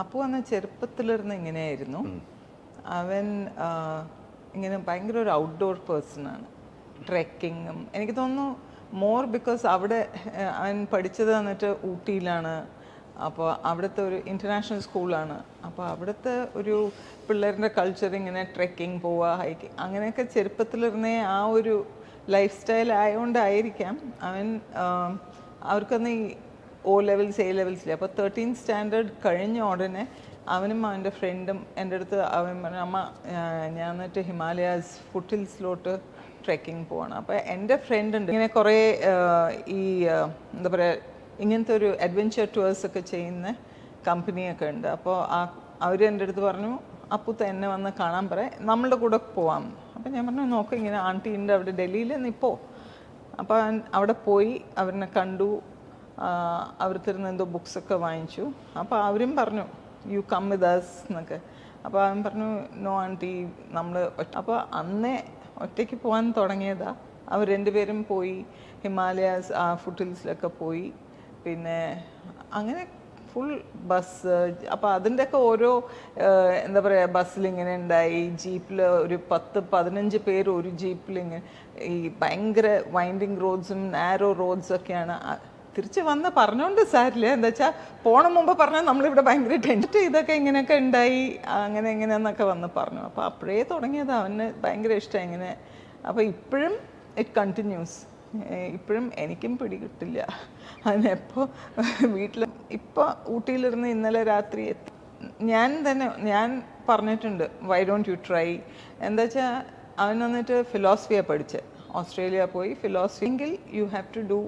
അപ്പോൾ അന്ന് ചെറുപ്പത്തിലിരുന്ന് ഇങ്ങനെയായിരുന്നു. അവൻ ഇങ്ങനെ ഭയങ്കര ഒരു ഔട്ട്ഡോർ പേഴ്സണാണ് ട്രെക്കിങ്ങും എനിക്ക് തോന്നുന്നു മോർ ബിക്കോസ് അവിടെ അവൻ പഠിച്ചത് വന്നിട്ട് ഊട്ടിയിലാണ്. അപ്പോൾ അവിടുത്തെ ഒരു ഇന്റർനാഷണൽ സ്കൂളാണ് അപ്പോൾ അവിടുത്തെ ഒരു പിള്ളേരുടെ കൾച്ചർ ഇങ്ങനെ ട്രെക്കിംഗ് പോവുക ഹൈക്കിങ് അങ്ങനെയൊക്കെ ചെറുപ്പത്തിലിരുന്നേ ആ ഒരു ലൈഫ് സ്റ്റൈൽ ആയതുകൊണ്ടായിരിക്കാം അവൻ അവർക്കൊന്ന് ഈ ഒ ലെവൽസ് എ ലെവൽസിൽ അപ്പോൾ തേർട്ടീൻ സ്റ്റാൻഡേർഡ് കഴിഞ്ഞ ഉടനെ അവനും അവന്റെ ഫ്രണ്ടും എന്റെ അടുത്ത് അവൻ പറഞ്ഞു അമ്മ ഞാൻ എന്നിട്ട് ഹിമാലയാസ് ഫുട്ടിൽസിലോട്ട് ട്രെക്കിംഗ് പോവാണ്. അപ്പോൾ എന്റെ ഫ്രണ്ട് ഉണ്ട്. ഇങ്ങനെ കുറേ ഈ എന്താ പറയുക ഇങ്ങനത്തെ ഒരു അഡ്വഞ്ചർ ടൂവേഴ്സ് ഒക്കെ ചെയ്യുന്ന കമ്പനിയൊക്കെ ഉണ്ട്. അപ്പോൾ ആ അവർ എന്റെ അടുത്ത് പറഞ്ഞു അപ്പുത്ത എന്നെ വന്ന് കാണാൻ പറയാം നമ്മളുടെ കൂടെ പോവാം. അപ്പോൾ ഞാൻ പറഞ്ഞു നോക്ക് ഇങ്ങനെ ആന്റി ഉണ്ട് അവിടെ ഡൽഹിയിൽ നിപ്പോ അപ്പോൾ അവിടെ പോയി അവരെ കണ്ടു അവർക്കിരുന്ന് എന്തോ ബുക്സൊക്കെ വാങ്ങിച്ചു. അപ്പോൾ അവരും പറഞ്ഞു യു കം വിത്ത് അസ് എന്നൊക്കെ. അപ്പോൾ അവൻ പറഞ്ഞു നോ ആന്റി നമ്മൾ അപ്പോൾ അന്നേ ഒറ്റയ്ക്ക് പോകാൻ തുടങ്ങിയതാ. അവർ രണ്ടുപേരും പോയി ഹിമാലയാസ് ആ ഫുട്ടിൽസിലൊക്കെ പോയി. പിന്നെ അങ്ങനെ ഫുൾ ബസ് അപ്പോൾ അതിന്റെയൊക്കെ ഓരോ എന്താ പറയുക ബസ്സിൽ ഇങ്ങനെ ഉണ്ടായി. ജീപ്പിൽ ഒരു പത്ത് പതിനഞ്ച് പേര് ഒരു ജീപ്പിൽ ഇങ്ങനെ ഈ ഭയങ്കര വൈൻഡിങ് റോഡ്സും നാരോ റോഡ്സൊക്കെയാണ് തിരിച്ച് വന്ന് പറഞ്ഞോണ്ട് സാരില്ല? എന്താ വെച്ചാൽ പോണ മുമ്പ് പറഞ്ഞാൽ നമ്മളിവിടെ ഭയങ്കര ടെന്റ് ഇതൊക്കെ ഇങ്ങനെയൊക്കെ ഉണ്ടായി അങ്ങനെ എങ്ങനെയെന്നൊക്കെ വന്ന് പറഞ്ഞു. അപ്പോൾ അപ്പോഴേ തുടങ്ങിയത് അവന് ഭയങ്കര ഇഷ്ടം ഇങ്ങനെ. അപ്പോൾ ഇപ്പോഴും ഇറ്റ് കണ്ടിന്യൂസ് ഇപ്പോഴും എനിക്കും പിടികിട്ടില്ല. അതിനെപ്പോൾ വീട്ടിൽ ഇപ്പോൾ ഊട്ടിയിലിരുന്ന് ഇന്നലെ രാത്രി ഞാൻ തന്നെ ഞാൻ പറഞ്ഞിട്ടുണ്ട് വൈ ഡോണ്ട് യു ട്രൈ എന്താ വെച്ചാൽ അവൻ വന്നിട്ട് ഫിലോസഫിയാണ് പഠിച്ചത് ഓസ്ട്രേലിയ പോയി ഫിലോസഫി എങ്കിൽ യു ഹാവ് ടു ഡു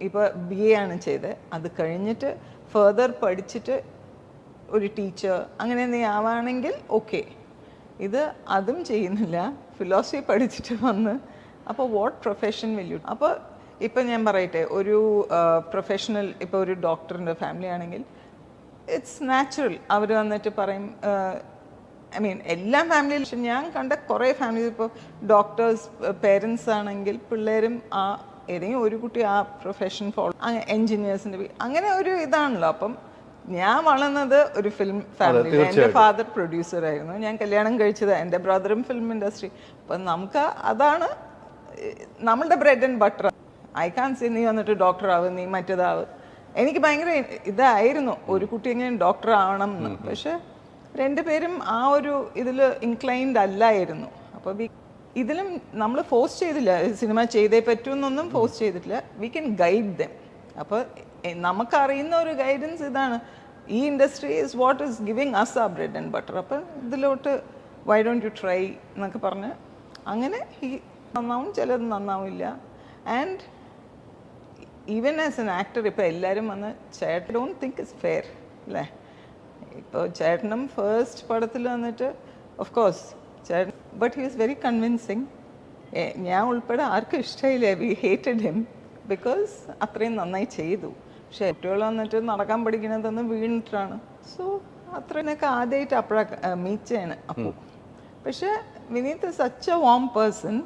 ഇപ്പോൾ ബി എ ആണ് ചെയ്തത് അത് കഴിഞ്ഞിട്ട് ഫെർദർ പഠിച്ചിട്ട് ഒരു ടീച്ചർ അങ്ങനെ നീ ആവാണെങ്കിൽ ഓക്കെ ഇത് അതും ചെയ്യുന്നില്ല. ഫിലോസഫി പഠിച്ചിട്ട് വന്ന്. അപ്പോൾ വാട്ട് പ്രൊഫഷൻ വിൽ യു അപ്പോൾ ഇപ്പം ഞാൻ പറയട്ടെ ഒരു പ്രൊഫഷണൽ ഇപ്പോൾ ഒരു ഡോക്ടറിന്റെ ഫാമിലി ആണെങ്കിൽ ഇറ്റ്സ് നാച്ചുറൽ അവർ വന്നിട്ട് പറയും ഐ മീൻ എല്ലാ ഫാമിലിയിലും ഞാൻ കണ്ട കുറേ ഫാമിലി ഇപ്പോൾ ഡോക്ടേഴ്സ് പേരൻസ് ആണെങ്കിൽ പിള്ളേരും ആ ഏതെങ്കിലും ഒരു കുട്ടി ആ പ്രൊഫഷൻ ഫോളോ എൻജിനീയേഴ്സിന്റെ അങ്ങനെ ഒരു ഇതാണല്ലോ. അപ്പം ഞാൻ വളർന്നത് ഒരു ഫിലിം ഫാമിലി എന്റെ ഫാദർ പ്രൊഡ്യൂസർ ആയിരുന്നു. ഞാൻ കല്യാണം കഴിച്ചത് എന്റെ ബ്രദറും ഫിലിം ഇൻഡസ്ട്രി അപ്പം നമുക്ക് അതാണ് നമ്മളുടെ bread and butter I can see നീ വന്നിട്ട് ഡോക്ടർ ആവും നീ മറ്റേതാവ്. എനിക്ക് ഭയങ്കര ഇതായിരുന്നു. ഒരു കുട്ടി എങ്ങനെ ഡോക്ടർ ആവണം എന്ന്. പക്ഷെ രണ്ടുപേരും ആ ഒരു ഇതിൽ ഇൻക്ലൈൻഡ് അല്ലായിരുന്നു. അപ്പോൾ വി ഇതിലും നമ്മൾ ഫോഴ്സ് ചെയ്തില്ല. സിനിമ ചെയ്തേ പറ്റൂ എന്നൊന്നും ഫോഴ്സ് ചെയ്തിട്ടില്ല. വി ക്യാൻ ഗൈഡ് ദം അപ്പോൾ നമുക്കറിയുന്ന ഒരു ഗൈഡൻസ് ഇതാണ്. ഈ industry is what is giving us a bread and butter അപ്പം ഇതിലോട്ട് വൈ ഡോണ്ട് യു ട്രൈ എന്നൊക്കെ പറഞ്ഞ് അങ്ങനെ ഈ നന്നാവും ചിലത് നന്നാവില്ല. And even as an actor ഇപ്പോൾ എല്ലാവരും വന്ന് ചേട്ടൻ ഡോണ്ട് തിങ്ക് ഇസ് ഫെയർ അല്ലേ ഇപ്പോൾ ചേട്ടനും ഫേസ്റ്റ് പടത്തിൽ വന്നിട്ട് ഓഫ് കോഴ്സ് ചേട്ടൻ but he was very convincing ഞാൻ ഉൾപ്പെടെ ആർക്കും ഇഷ്ടമില്ല വി ഹേറ്റഡ് ഹിം ബിക്കോസ് അത്രയും നന്നായി ചെയ്തു. പക്ഷെ കുട്ടികൾ വന്നിട്ട് നടക്കാൻ പഠിക്കുന്നതൊന്നും വീണിട്ടാണ്. സോ അത്രയൊക്കെ ആദ്യമായിട്ട് അപ്പോഴാണ് മീറ്റ് ചെയ്യണം അപ്പോൾ പക്ഷെ Vineeth such a warm person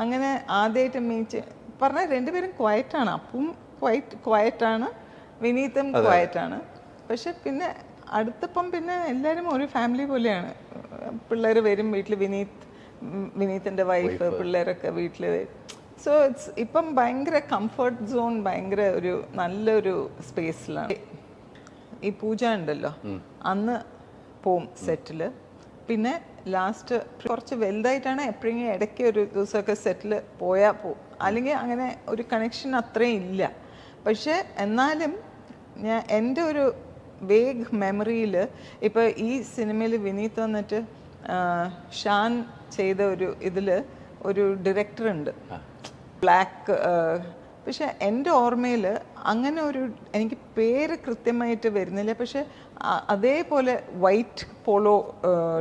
അങ്ങനെ ആദ്യമായിട്ട് മീറ്റ് പറഞ്ഞാൽ രണ്ടുപേരും ക്വയറ്റാണ് അപ്പും ക്വയറ്റ് ക്വയറ്റാണ് വിനീതും ക്വയറ്റാണ് പക്ഷെ പിന്നെ അടുത്തപ്പം പിന്നെ എല്ലാവരും ഒരു ഫാമിലി പോലെയാണ്. പിള്ളേർ വരും വീട്ടിൽ വിനീത് വിനീതിന്റെ വൈഫ് പിള്ളേരൊക്കെ വീട്ടിൽ സോ ഇറ്റ്സ് ഇപ്പം ഭയങ്കര കംഫർട്ട് സോൺ ഭയങ്കര ഒരു നല്ലൊരു സ്പേസിലാണ് ഈ പൂജ ഉണ്ടല്ലോ. അന്ന് പോവും സെറ്റിൽ പിന്നെ ലാസ്റ്റ് കുറച്ച് വലുതായിട്ടാണ് എപ്പോഴെങ്കിലും ഇടയ്ക്ക് ഒരു ദിവസമൊക്കെ സെറ്റിൽ പോയാൽ പോവും അല്ലെങ്കിൽ അങ്ങനെ ഒരു കണക്ഷൻ അത്രയും ഇല്ല. പക്ഷേ എന്നാലും ഞാൻ എന്റെ ഒരു വേഗ് മെമ്മറിയിൽ ഇപ്പോൾ ഈ സിനിമയിൽ വിനീത് വന്നിട്ട് ഷാൻ ചെയ്ത ഒരു ഇതിൽ ഒരു ഡയറക്ടർ ഉണ്ട്. ബ്ലാക്ക് പക്ഷെ എന്റെ ഓർമ്മയിൽ അങ്ങനെ ഒരു എനിക്ക് പേര് കൃത്യമായിട്ട് വരുന്നില്ല. പക്ഷെ അതേപോലെ വൈറ്റ് പോളോ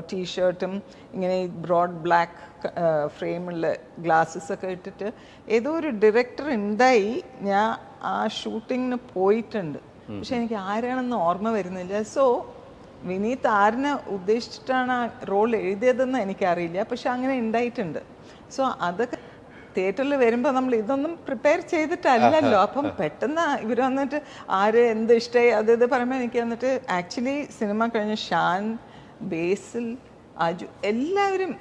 ടീഷർട്ടും ഇങ്ങനെ ബ്രോഡ് ബ്ലാക്ക് ഫ്രെയിമുള്ള ഗ്ലാസ്സസ് ഒക്കെ ഇട്ടിട്ട് ഏതോ ഒരു ഡയറക്ടർ ഉണ്ടായി. ഞാൻ ആ ഷൂട്ടിങ്ങിന് പോയിട്ടുണ്ട്. പക്ഷെ എനിക്ക് ആരാണെന്ന് ഓർമ്മ വരുന്നില്ല. സോ വിനീത് ആരിനെ ഉദ്ദേശിച്ചിട്ടാണ് ആ റോൾ എഴുതിയതെന്ന് എനിക്കറിയില്ല. പക്ഷെ അങ്ങനെ ഉണ്ടായിട്ടുണ്ട്. സോ അതൊക്കെ തിയേറ്ററിൽ വരുമ്പോൾ നമ്മൾ ഇതൊന്നും പ്രിപ്പയർ ചെയ്തിട്ടല്ലല്ലോ. അപ്പം പെട്ടെന്ന് ഇവർ വന്നിട്ട് ആര് എന്ത് ഇഷ്ടമായി അത് ഇത് പറയുമ്പോൾ എനിക്ക് വന്നിട്ട് ആക്ച്വലി സിനിമ കഴിഞ്ഞ ഷാൻ ബേസിൽ അജു എല്ലാവരും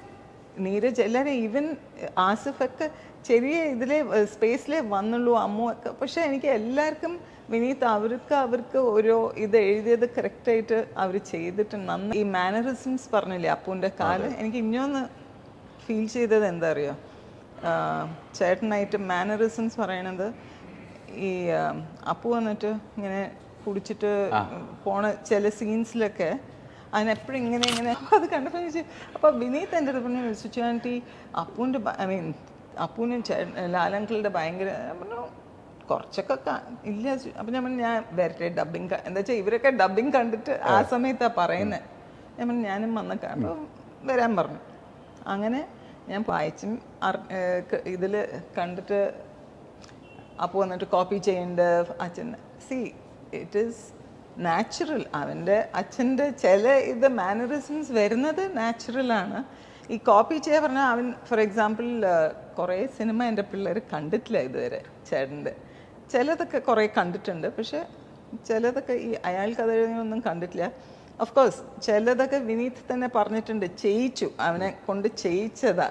നീരജ് എല്ലാവരും ഈവൻ ആസിഫൊക്കെ ചെറിയ ഇതിലെ സ്പേസിൽ വന്നുള്ളൂ അമ്മു ഒക്കെ. പക്ഷെ എനിക്ക് എല്ലാവർക്കും വിനീത് അവർക്ക് അവർക്ക് ഓരോ ഇത് എഴുതിയത് കറക്റ്റായിട്ട് അവർ ചെയ്തിട്ട് നന്ന് ഈ മാനറിസംസ് പറഞ്ഞില്ലേ അപ്പൂന്റെ കാൽ? എനിക്ക് ഇനിയൊന്ന് ഫീൽ ചെയ്തത് എന്താ അറിയോ ചേട്ടനായിട്ട് മാനറിസംസ് പറയണത് ഈ അപ്പു വന്നിട്ട് ഇങ്ങനെ കുടിച്ചിട്ട് പോണ ചില സീൻസിലൊക്കെ അതിനെപ്പോഴും ഇങ്ങനെ ഇങ്ങനെ അത് കണ്ടപ്പോൾ ചോദിച്ചു അപ്പോൾ വിനീത് എന്റെ അടുത്ത് പറഞ്ഞു സുച്ചാന്റി അപ്പൂന്റെ ഐ മീൻ അപ്പൂനും ലാലങ്കിളുടെ ഭയങ്കര പറഞ്ഞു കുറച്ചൊക്കെ ഇല്ല അപ്പം ഞാൻ ഞാൻ വരട്ടെ ഡബിങ് എന്താ വെച്ചാൽ ഇവരൊക്കെ ഡബിങ് കണ്ടിട്ട് ആ. സമയത്താണ് പറയുന്നത് ഞാൻ പറഞ്ഞു ഞാനും വന്ന കാരണം വരാൻ പറഞ്ഞു. അങ്ങനെ ഞാൻ വായിച്ചും ഇതിൽ കണ്ടിട്ട് അപ്പോൾ വന്നിട്ട് കോപ്പി ചെയ്യേണ്ട അച്ഛൻ സി ഇറ്റ് ഈസ് നാച്ചുറൽ അവന്റെ അച്ഛന്റെ ചില ഇത് മാനറിസംസ് വരുന്നത് നാച്ചുറലാണ് ഈ കോപ്പി ചെയ്യാൻ പറഞ്ഞാൽ അവൻ ഫോർ എക്സാമ്പിൾ കുറേ സിനിമ എന്റെ പിള്ളേർ കണ്ടിട്ടില്ല ഇതുവരെ ചേട്ടന്റെ. ചിലതൊക്കെ കുറേ കണ്ടിട്ടുണ്ട് പക്ഷെ ചിലതൊക്കെ ഈ അയാൾക്ക് അതൊന്നും കണ്ടിട്ടില്ല. ഓഫ് കോഴ്സ് ചിലതൊക്കെ വിനീത് തന്നെ പറഞ്ഞിട്ടുണ്ട് ചെയ്യിച്ചു അവനെ കൊണ്ട് ചെയ്യിച്ചതാ.